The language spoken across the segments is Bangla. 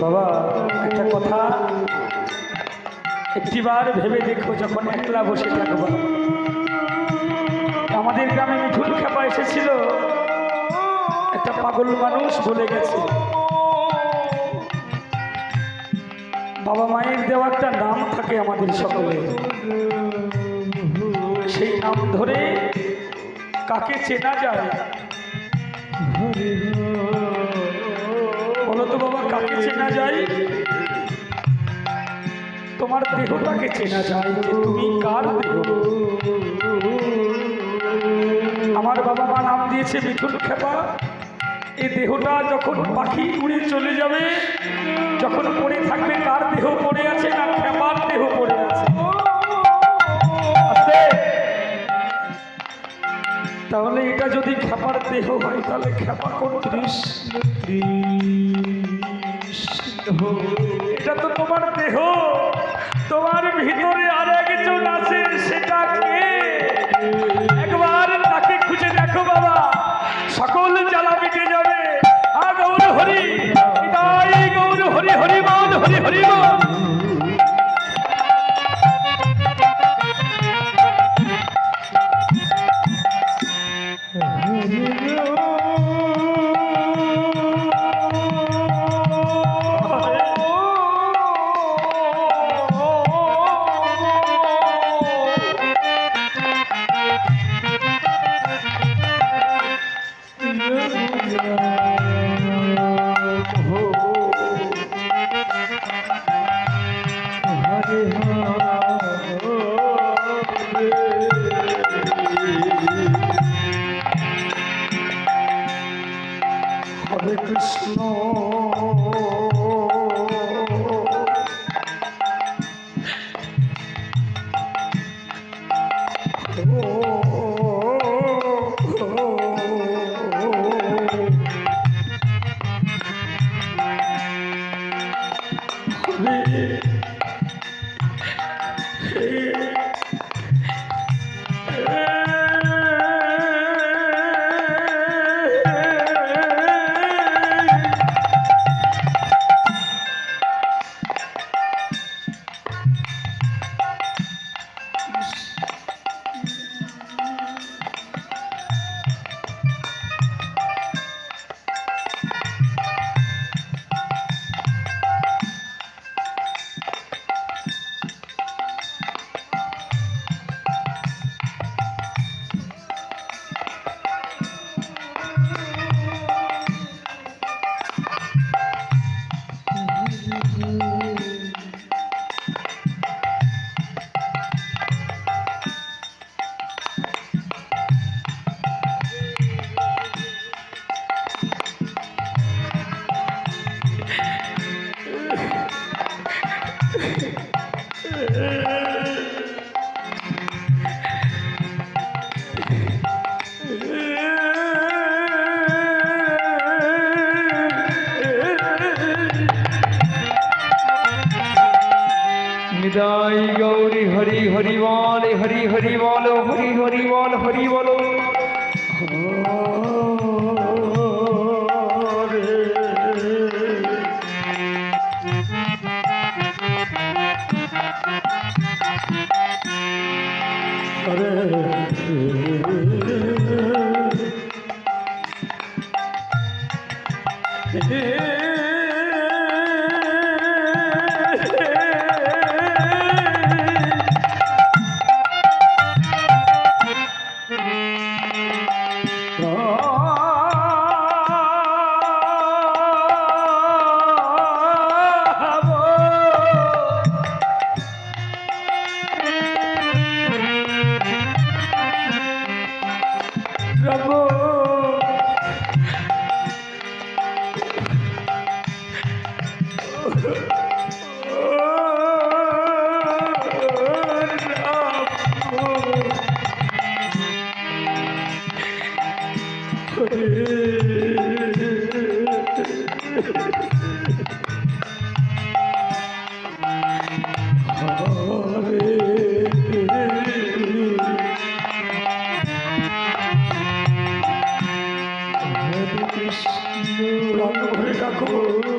বাবা, একটা কথা। একটিবার ভেবে দেখো যখন একলা বসে থাকব। আমাদের গ্রামে মিঠুন খেপা এসেছিল। একটা পাগল মানুষ বলে গেছে। বাবা মায়ের দেওয়া একটা নাম থাকে আমাদের সকলে সেই নাম ধরে কাকে চেনা যায়? বলো তো বাবা, কাকে চেনা যায়? তোমার দেহটাকে চেনা যায় যে তুমি কার দেহ? আমার বাবা মা নাম দিয়েছে মিঠুন খেপা। এই দেহটা যখন পাখি উড়ে চলে যাবে, যখন পড়ে থাকবে, কার দেহ পড়ে আছে না তাহলে এটা যদি খেপার দেহ হয়, তাহলে খেপা কোন এটা তো তোমার দেহ। তোমার ভিতরে আর একজন আছে, সেটা কে? একবার তাকে খুঁজে দেখো বাবা। সকল জ্বালা মিটে যাবে। আর গৌর হরি গৌর হরি হরি বল হরি হরি বল কৃষ্ণ নিদাই হরি হরি বল হরি হরি বল হরি হরি বল হরি বল। কৃষ্ণ প্রাণ ভরে ডাকো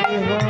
হরে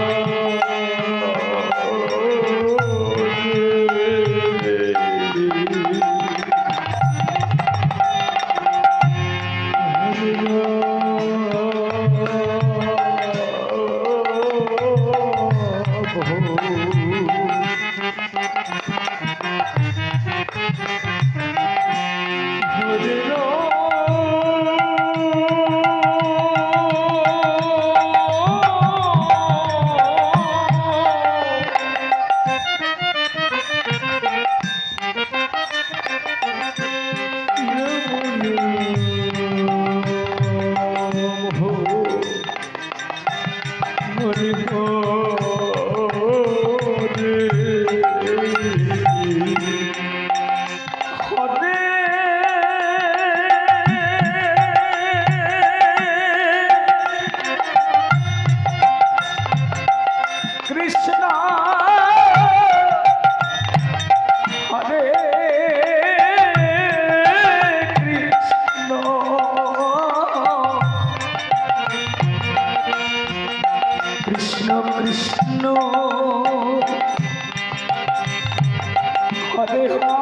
হরে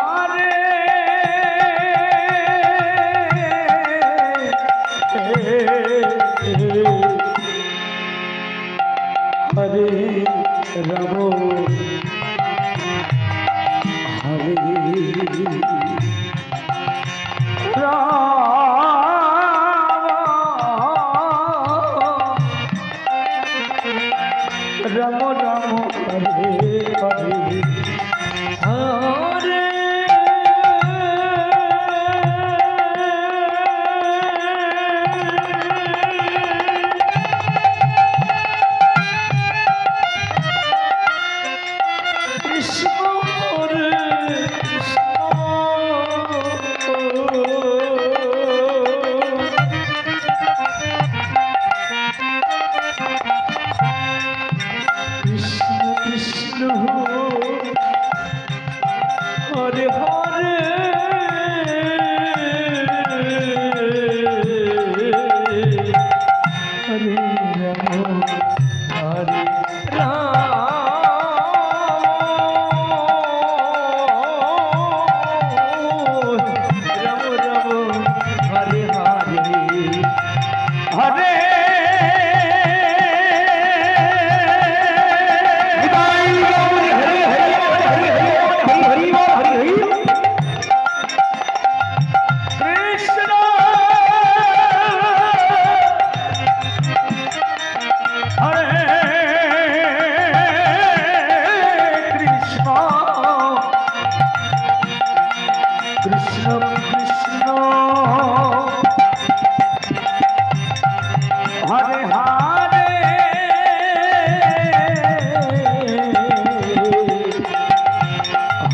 হরে